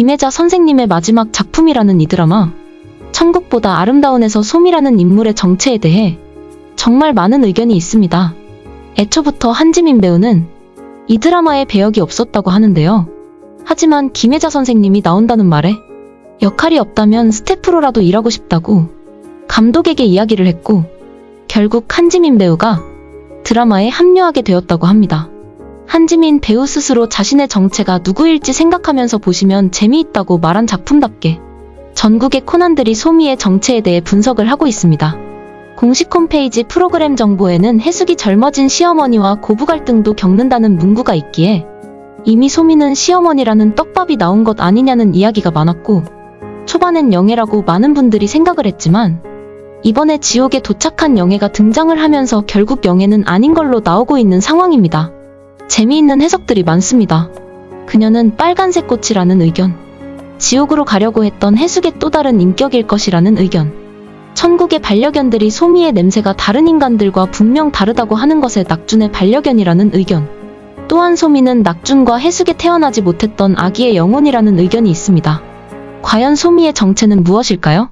김혜자 선생님의 마지막 작품이라는 이 드라마. 천국보다 아름다운에서 소미라는 인물의 정체에 대해 정말 많은 의견이 있습니다. 애초부터 한지민 배우는 이 드라마에 배역이 없었다고 하는데요. 하지만 김혜자 선생님이 나온다는 말에 역할이 없다면 스태프로라도 일하고 싶다고 감독에게 이야기를 했고 결국 한지민 배우가 드라마에 합류하게 되었다고 합니다. 한지민 배우 스스로 자신의 정체가 누구일지 생각하면서 보시면 재미있다고 말한 작품답게 전국의 코난들이 소미의 정체에 대해 분석을 하고 있습니다. 공식 홈페이지 프로그램 정보에는 해숙이 젊어진 시어머니와 고부 갈등도 겪는다는 문구가 있기에 이미 소미는 시어머니라는 떡밥이 나온 것 아니냐는 이야기가 많았고 초반엔 영애라고 많은 분들이 생각을 했지만 이번에 지옥에 도착한 영애가 등장을 하면서 결국 영애는 아닌 걸로 나오고 있는 상황입니다. 재미있는 해석들이 많습니다. 그녀는 빨간색 꽃이라는 의견, 지옥으로 가려고 했던 해숙의 또 다른 인격일 것이라는 의견, 천국의 반려견들이 소미의 냄새가 다른 인간들과 분명 다르다고 하는 것에 낙준의 반려견이라는 의견, 또한 소미는 낙준과 해숙에 태어나지 못했던 아기의 영혼이라는 의견이 있습니다. 과연 소미의 정체는 무엇일까요?